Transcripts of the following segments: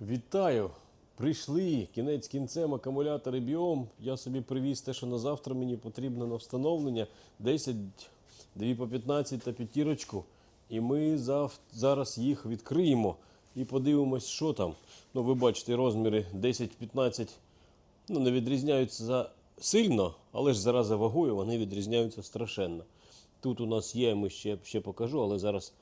Вітаю! Прийшли кінець кінцем акумулятори біом. Я собі привіз те, що на завтра мені потрібно на встановлення. 10, 2 по 15 та п'ятірочку. І ми зав... зараз їх відкриємо і подивимось, що там. Ну, ви бачите, розміри 10-15 ну, не відрізняються за сильно, але ж зараз за вагою вони відрізняються страшенно. Тут у нас є, ми ще, ще покажу, але зараз,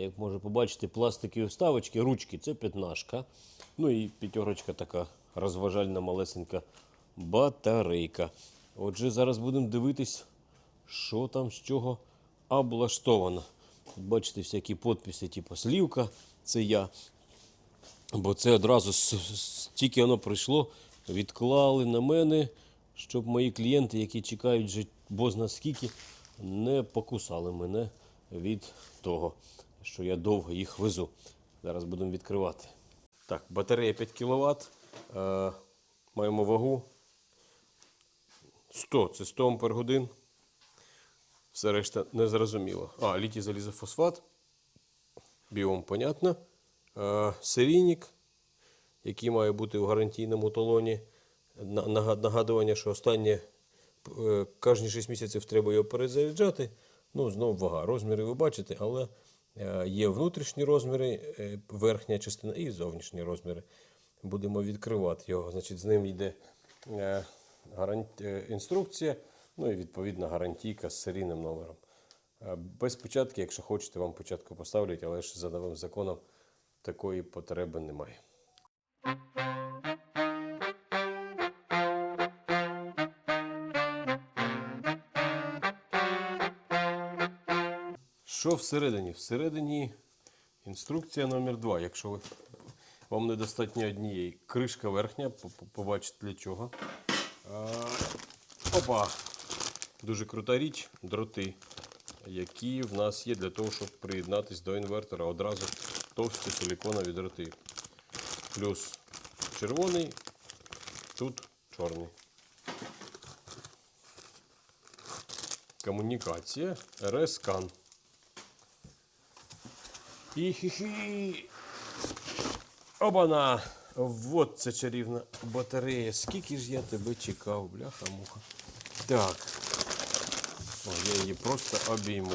як можна побачити, пластикові вставочки, ручки це п'ятнашка. Ну і п'ятерочка така розважальна малесенька батарейка. Отже, зараз будемо дивитись, що там з чого облаштовано. Бачите, всякі підписи, типу слівка, це я. Бо це одразу тільки воно прийшло, відклали на мене, щоб мої клієнти, які чекають бозна скільки, не покусали мене від того, що я довго їх везу. Зараз будемо відкривати. Так, батарея 5 кВт. Е, маємо вагу 100, це 100 ампер годин. Все решта не зрозуміло. А, літій залізофосфат. Біом, понятно. Е, серійник, який має бути в гарантійному талоні. Нагадування, що останнє е, кожні 6 місяців треба його перезаряджати. Ну, знову вага. Розміри ви бачите, але є внутрішні розміри, е, верхня частина і зовнішні розміри. Будемо відкривати його. Значить, з ним йде е, е, інструкція, ну і відповідна гарантійка з серійним номером. Е, Без початки, якщо хочете, вам початку поставлять, але ж за новим законом такої потреби немає. Що всередині? Всередині інструкція номер 2 Якщо ви, вам недостатньо однієї. Кришка верхня, по- по- побачите для чого. А, опа! Дуже крута річ, дроти, які в нас є для того, щоб приєднатися до інвертора. Одразу товсті силіконові дроти. Плюс червоний, тут чорний. Комунікація, РС-скан. І-хі-хі. Обана! Вот це чарівна батарея. Скільки ж я тебе чекав, бляха-муха. Так. О, я її просто обійму.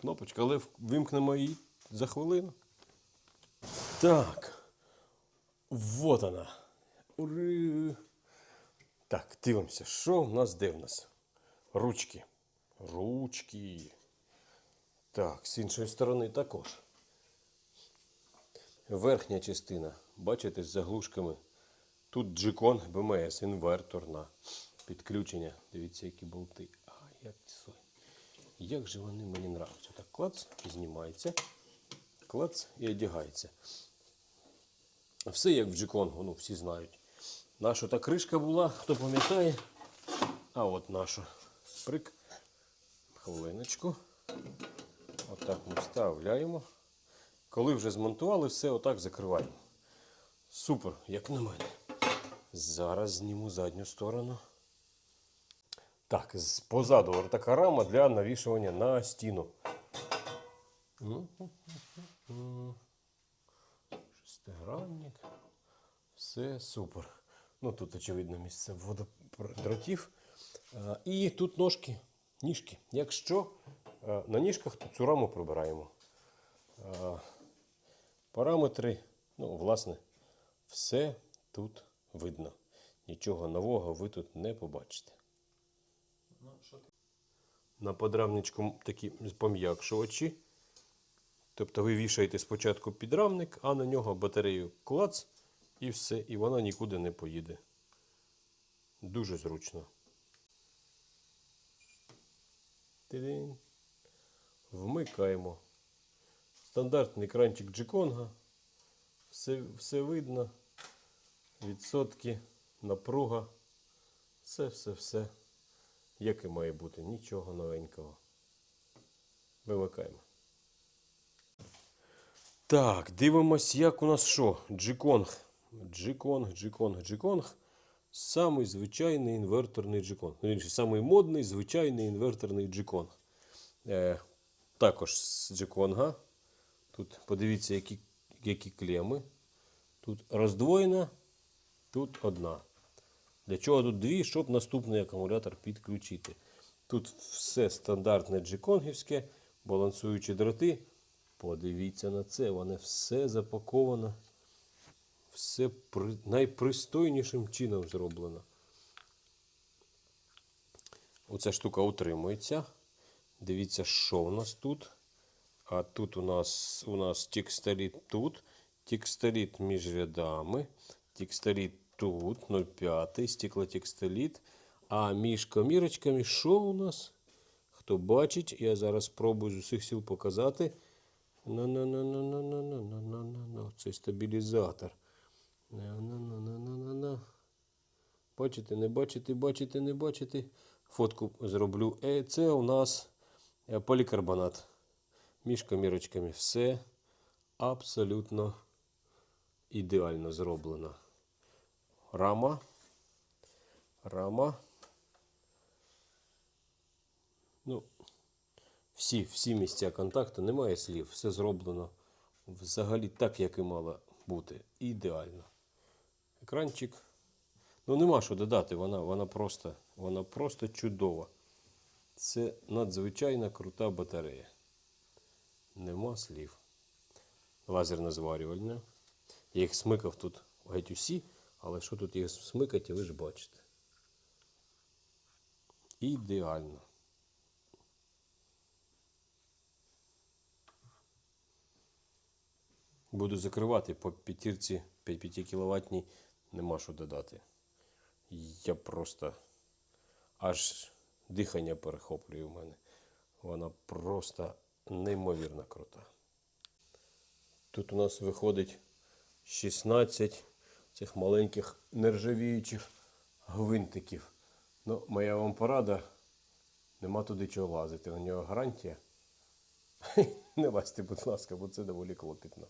Кнопочка, але вимкнемо її за хвилину. Так. Вот вона. Ури. Так, дивимося, що в нас де в нас? Ручки. Ручки. Так, з іншої сторони також. Верхня частина, бачите, з заглушками. Тут джикон БМС, інвертор на підключення. Дивіться, які болти. А, як. Як же вони мені нравляться. Так, клац знімається. Клац і одягається. Все як в джиконгу, ну всі знають. Наша та кришка була, хто пам'ятає. А от наша. Прик. Хвилиночку. Отак ми вставляємо. Коли вже змонтували, все отак закриваємо. Супер, як на мене. Зараз зніму задню сторону. Так, позаду ось така рама для навішування на стіну. Шестигранник. Все супер. Ну тут, очевидно, місце вододротів. Е, І тут ножки, ніжки. Якщо на ніжках, цю раму прибираємо. Е, Параметри, ну, власне, все тут видно. Нічого нового ви тут не побачите. На подрамничку такі пом'якшувачі. Тобто ви вішаєте спочатку підрамник, а на нього батарею клац і все, і вона нікуди не поїде. Дуже зручно. Тидин. Вмикаємо. Стандартний екранчик Джиконга. Все, все видно. Відсотки, напруга. Все, все, все. Як і має бути. Нічого новенького. Вимикаємо. Так, дивимось, як у нас що? Джиконг. Джиконг, джиконг, джиконг. Самий звичайний інверторний джиконг. Ну, інше, самий модний звичайний інверторний джиконг. Е, також з джиконга. Тут подивіться, які які клеми. Тут роздвоєна, тут одна. Для чого тут дві, щоб наступний акумулятор підключити. Тут все стандартне джеконгівське, балансуючі дроти. Подивіться на це, воно все запаковано, все при... найпристойнішим чином зроблено. Оця штука утримується. Дивіться, що у нас тут. А тут у нас у нас текстоліт тут, текстоліт між рядами, текстоліт тут 0,5, стеклотекстоліт. А між комірочками що у нас? Хто бачить, я зараз спробую з усіх сил показати. На-на-на-на-на-на-на-на-на-на. Це стабілізатор. На-на-на-на-на-на. Бачите, не бачите, бачите, не бачите. Фотку зроблю. Е, Це у нас полікарбонат. Між комірочками все абсолютно ідеально зроблено. Рама. Рама. Ну, всі, всі місця контакту, немає слів, все зроблено взагалі так, як і мало бути. Ідеально. Екранчик. Ну, нема що додати, вона, вона, просто, вона просто чудова. Це надзвичайно крута батарея. Нема слів. Лазерне зварювальне. Я їх смикав тут геть усі, але що тут їх смикати, ви ж бачите. Ідеально. Буду закривати по п'ятірці 5 кВт нема що додати. Я просто аж дихання перехоплює в мене. Вона просто неймовірно крута. Тут у нас виходить 16 цих маленьких нержавіючих гвинтиків. Ну, моя вам порада, нема туди чого лазити. У нього гарантія. Не лазьте, будь ласка, бо це доволі клопітно.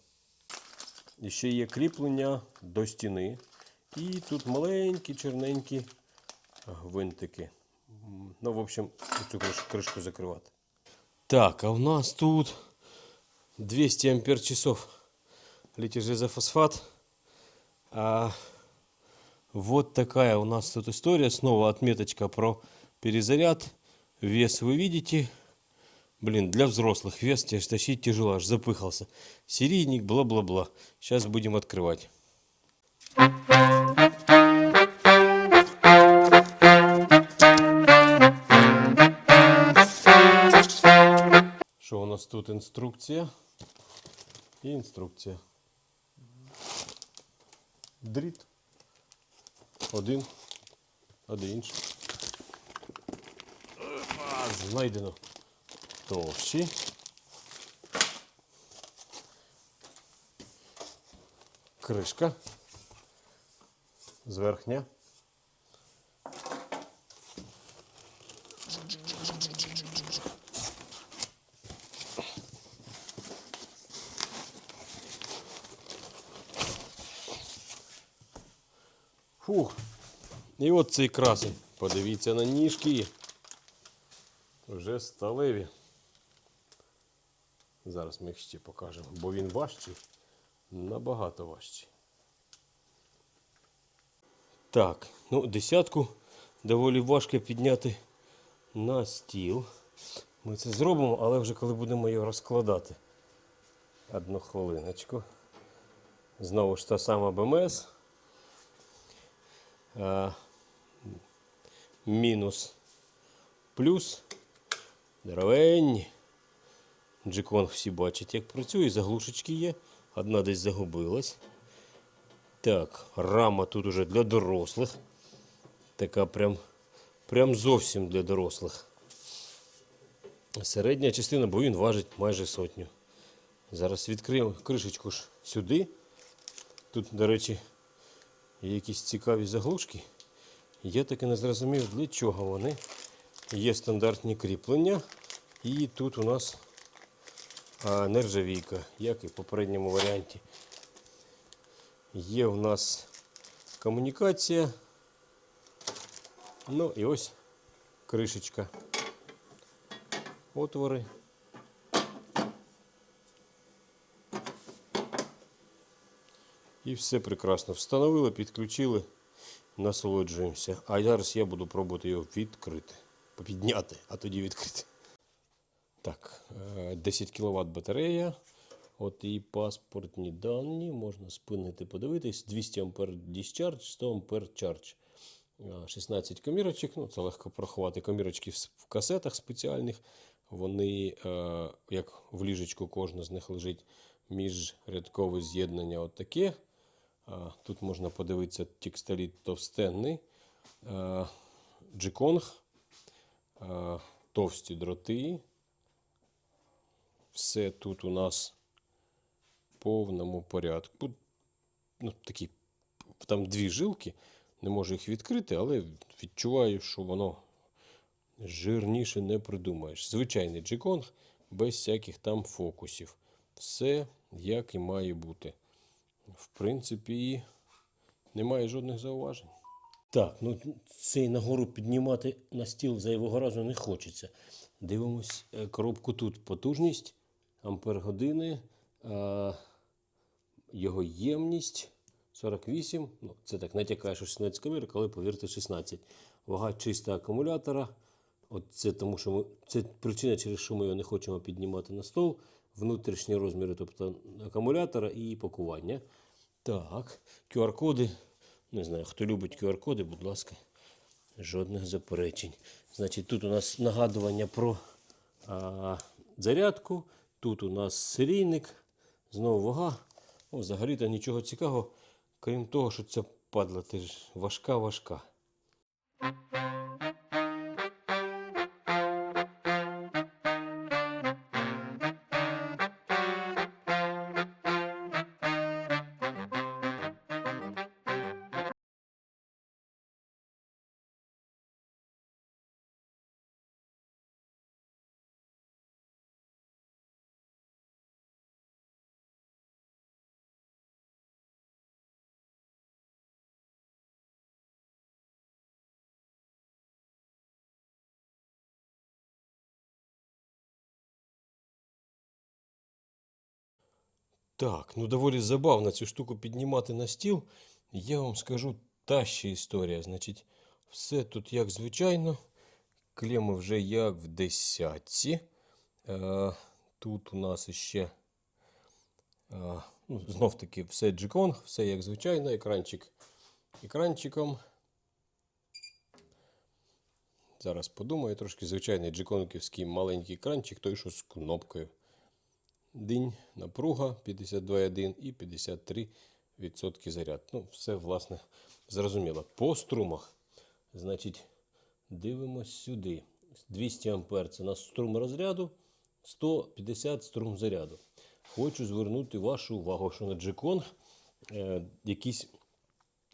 І ще є кріплення до стіни. І тут маленькі чорненькі гвинтики. Ну, в общем, криш- кришку закривати. Так, а у нас тут 200 ампер часов литий железофосфат. А вот такая у нас тут история. Снова отметочка про перезаряд. Вес вы видите. Блин, для взрослых вес тащить тяжело, аж запыхался. Серийник, бла-бла-бла. Сейчас будем открывать. Нас тут інструкція? І інструкція. Дріт. Один. А де інший? Знайдено. Товщі. Кришка. Зверхня. Фух. І от цей красень. Подивіться на ніжки. Вже сталеві. Зараз ми їх ще покажемо, бо він важчий, набагато важчий. Так, ну десятку доволі важко підняти на стіл. Ми це зробимо, але вже коли будемо його розкладати. Одну хвилиночку. Знову ж та сама БМС. А, мінус плюс. Здоровенні. Джекон всі бачать, як працює. Заглушечки є. Одна десь загубилась. Так, рама тут уже для дорослих. Така прям, прям зовсім для дорослих. Середня частина, бо він важить майже сотню. Зараз відкриємо кришечку ж сюди. Тут, до речі, є якісь цікаві заглушки. Я таки не зрозумів, для чого вони. Є стандартні кріплення. І тут у нас нержавійка, як і в попередньому варіанті. Є у нас комунікація. Ну і ось кришечка. Отвори. І все прекрасно. Встановили, підключили, насолоджуємося. А зараз я буду пробувати його відкрити. Попідняти, а тоді відкрити. Так, е, 10 кВт батарея. От і паспортні дані. Можна спинити, подивитись. 200 А discharge, 100 А. Е, 16 комірочок. Ну, це легко порахувати. Комірочки в касетах спеціальних. Вони, е, як в ліжечку, кожна з них лежить міжрядкове з'єднання. Отаке. А, Тут можна подивитися текстоліт товстенний. Джиконг. е, Товсті дроти. Все тут у нас в повному порядку. Ну, такі, там дві жилки, не можу їх відкрити, але відчуваю, що воно жирніше не придумаєш. Звичайний джиконг без всяких там фокусів. Все як і має бути. В принципі, немає жодних зауважень. Так, ну цей нагору піднімати на стіл зайвого разу не хочеться. Дивимось е, коробку тут. Потужність, ампер години, е, його ємність 48. Ну, це так натякає, що 16 камерок, але повірте, 16. Вага чиста акумулятора. От це тому, що ми, це причина, через що ми його не хочемо піднімати на стол. Внутрішні розміри, тобто акумулятора і пакування. Так, QR-коди. Не знаю, хто любить QR-коди, будь ласка, жодних заперечень. Значить, тут у нас нагадування про а, зарядку. Тут у нас серійник, знову вага. О, взагалі-то нічого цікавого, крім того, що ця падла теж важка-важка. Так, ну доволі забавно цю штуку піднімати на стіл. Я вам скажу та ще історія. Значить, все тут як звичайно. Клеми вже як в десятці. Е, тут у нас ще е, ну, знов таки все джиконг, все як звичайно, екранчик екранчиком. Зараз подумаю трошки звичайний джиконківський маленький екранчик, той що з кнопкою день напруга 52,1 і 53% заряд. Ну, все, власне, зрозуміло. По струмах, значить, дивимось сюди. 200 А це на струм розряду, 150 струм заряду. Хочу звернути вашу увагу, що на G-Con е, якийсь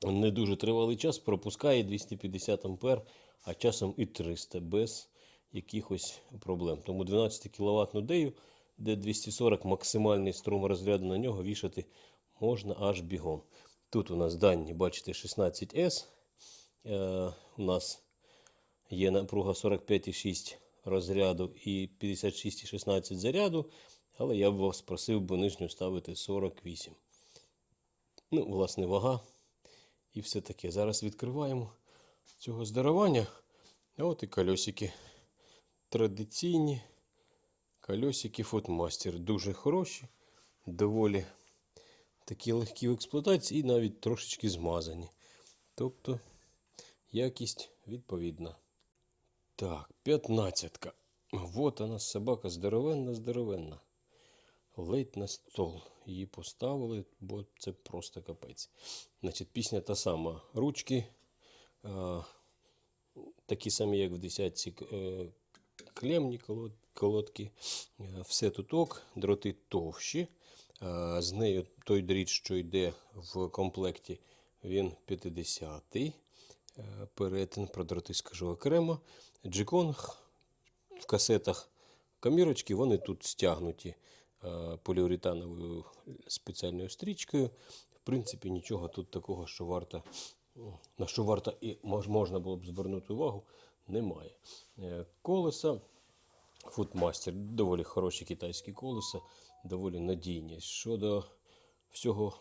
не дуже тривалий час пропускає 250 А, а часом і 300 без якихось проблем. Тому 12 кВт дею D240 максимальний струм розряду на нього вішати можна аж бігом. Тут у нас дані, бачите, 16С. Е, у нас є напруга 45,6 розряду і 56,16 заряду. Але я б вас просив би нижню ставити 48. Ну, власне, вага. І все таке. Зараз відкриваємо цього здарування. А от і кольосики традиційні кольосики Footmaster. Дуже хороші, доволі такі легкі в експлуатації і навіть трошечки змазані. Тобто якість відповідна. Так, 15. Вот вона собака здоровенна, здоровенна. Ледь на стол її поставили, бо це просто капець. Значить, пісня та сама. Ручки а, такі самі, як в десятці е, клемні колод- колодки. Е, Все тут ок, дроти товщі. З нею той дріт, що йде в комплекті, він 50-й. Е, Перетин про дроти скажу окремо. Джиконг в касетах камірочки, вони тут стягнуті е, поліуретановою спеціальною стрічкою. В принципі, нічого тут такого, що варто, на що варто і можна було б звернути увагу, немає. Е, Колеса Footmaster, доволі хороші китайські колеса, доволі надійні. Щодо всього,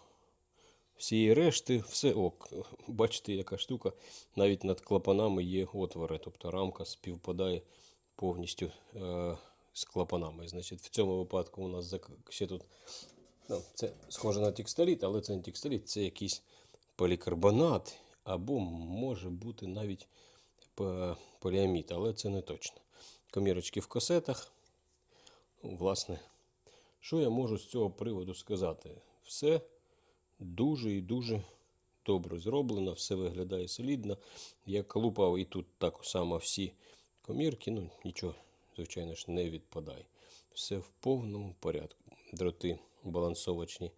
всієї решти, все ок. Бачите, яка штука, навіть над клапанами є отвори, тобто рамка співпадає повністю е, з клапанами. Значить, в цьому випадку у нас ще тут ну, це схоже на текстоліт, але це не текстоліт, це якийсь полікарбонат, або може бути навіть поліамід, але це не точно. Комірочки в касетах. Ну, власне, що я можу з цього приводу сказати? Все дуже і дуже добре зроблено, все виглядає солідно. Я колупав і тут так само всі комірки, ну нічого, звичайно ж, не відпадає. Все в повному порядку. Дроти балансовочні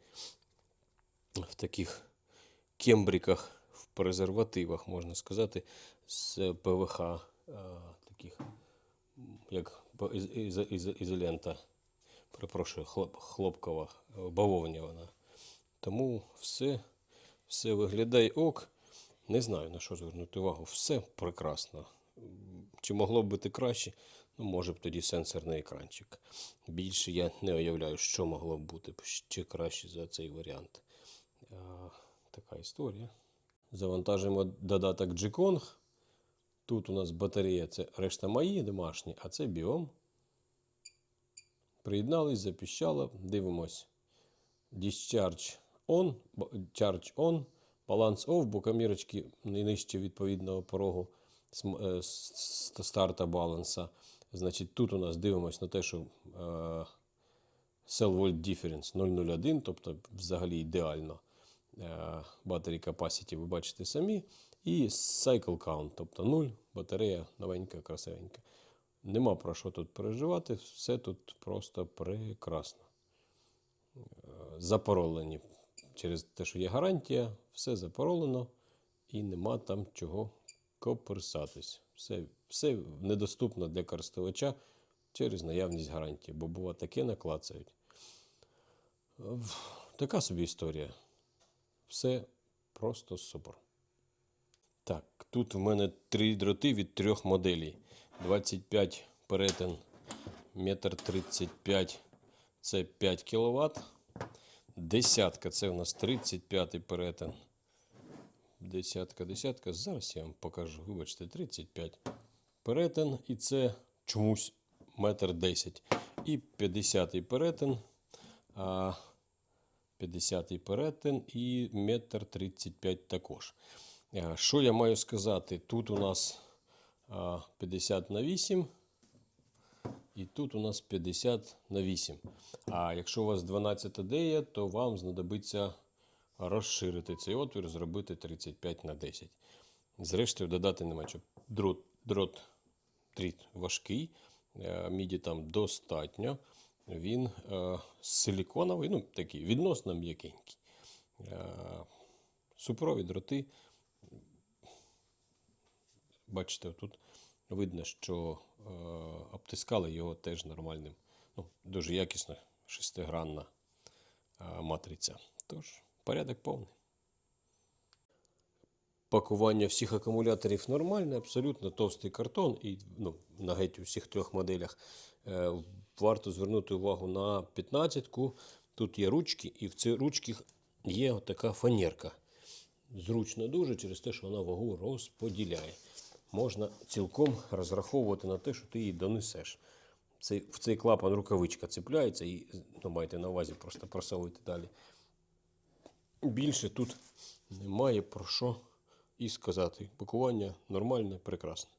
в таких кембриках, в презервативах, можна сказати, з ПВХ а, таких, як по- із- із- із- ізолента. Перепрошую, хлоп, хлопкова, е, бавовня вона. Тому все, все виглядає ок. Не знаю на що звернути увагу. Все прекрасно. Чи могло б бути краще? Ну, може б тоді сенсорний екранчик. Більше я не уявляю, що могло б бути ще краще за цей варіант. А, така історія. Завантажуємо додаток G-Kong. Тут у нас батарея, це решта мої домашні, а це біом. Приєднались, запіщало, дивимось. Discharge on, charge on, баланс off, бо камірочки нижче відповідного порогу е, старта баланса. Значить, тут у нас дивимось на те, що е, cell volt difference 0,01, тобто взагалі ідеально. Е, Battery capacity ви бачите самі. І cycle count, тобто 0, батарея новенька, красивенька. Нема про що тут переживати, все тут просто прекрасно. Е, Запаролені через те, що є гарантія, все запаролено і нема там чого коперсатись. Все, все недоступно для користувача через наявність гарантії, бо бува таке наклацають. Е, Така собі історія. Все просто супер. Так, тут в мене три дроти від трьох моделей. 25 перетин, метр 35 це 5 кВт. Десятка це у нас 35 перетин. Десятка, десятка. Зараз я вам покажу. Вибачте, 35 перетин. І це чомусь метр 10. І 50 перетин. А, 50 перетин і метр 35 також. Е, Що я маю сказати? Тут у нас 50 на 8. І тут у нас 50 на 8. А якщо у вас 12 ідея, то вам знадобиться розширити цей отвір, зробити 35 на 10. Зрештою, додати нема чого. Дрот, дрот дріт важкий, е, міді там достатньо. Він е, силіконовий, ну такий відносно м'якенький. Е, Супрові дроти. Бачите, тут видно, що е, обтискали його теж нормальним. Ну, дуже якісно, шестигранна е, матриця. Тож, порядок повний. Пакування всіх акумуляторів нормальне, абсолютно товстий картон, і ну, на геть у всіх трьох моделях е, варто звернути увагу на 15-ку. Тут є ручки, і в цих ручках є така фанерка. Зручно дуже через те, що вона вагу розподіляє. Можна цілком розраховувати на те, що ти її донесеш. Цей, в цей клапан рукавичка цепляється і ну, майте на увазі, просто просовуйте далі. Більше тут немає про що і сказати. Пакування нормальне, прекрасне.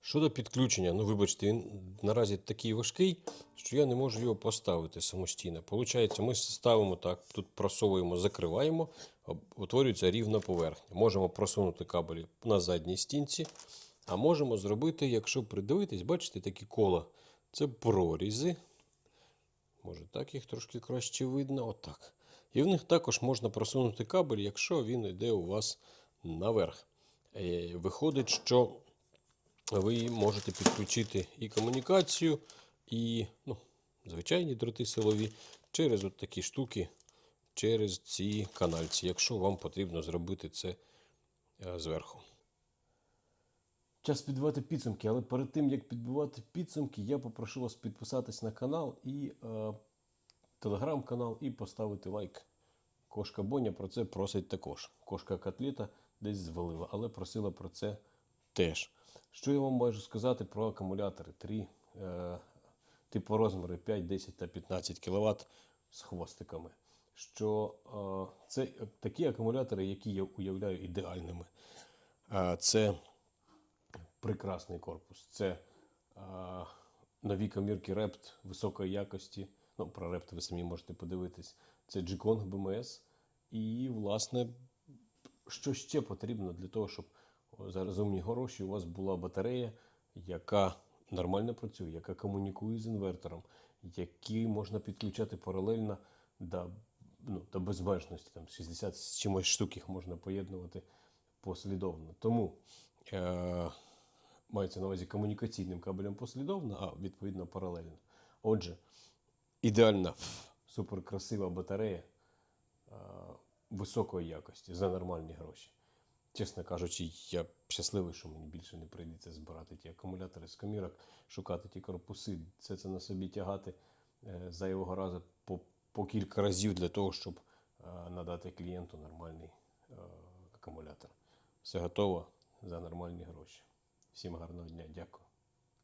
Щодо підключення, ну вибачте, він наразі такий важкий, що я не можу його поставити самостійно. Получається, ми ставимо так, тут просовуємо, закриваємо, утворюється рівна поверхня. Можемо просунути кабелі на задній стінці, а можемо зробити, якщо придивитись, бачите, такі кола. Це прорізи. Може так їх трошки краще видно. Отак. І в них також можна просунути кабель, якщо він йде у вас наверх. Е, Виходить, що ви можете підключити і комунікацію, і ну, звичайні дроти силові через от такі штуки, через ці канальці, якщо вам потрібно зробити це е, зверху. Час підбивати підсумки, але перед тим як підбивати підсумки, я попрошу вас підписатись на канал і е, телеграм-канал і поставити лайк Кошка Боня про це просить також. Кошка котлета десь звалила, але просила про це теж. Що я вам можу сказати про акумулятори? Три е, типу розміри 5, 10 та 15 кВт з хвостиками. Що е, це такі акумулятори, які я уявляю ідеальними. Е, це прекрасний корпус. Це е, нові комірки Rept високої якості. Ну, про Rept ви самі можете подивитись. Це G-Kong BMS. І, власне, що ще потрібно для того, щоб за розумні гроші у вас була батарея, яка нормально працює, яка комунікує з інвертором, які можна підключати паралельно до, ну, до безмежності. Там 60 з чимось штук їх можна поєднувати послідовно. Тому е- мається на увазі комунікаційним кабелем послідовно, а відповідно паралельно. Отже, ідеальна суперкрасива батарея е, високої якості за нормальні гроші. Чесно кажучи, я щасливий, що мені більше не прийдеться збирати ті акумулятори з комірок, шукати ті корпуси, все це на собі тягати е, зайвого разу по, кілька разів для того, щоб е, надати клієнту нормальний е, акумулятор. Все готово за нормальні гроші. Всім гарного дня, дякую.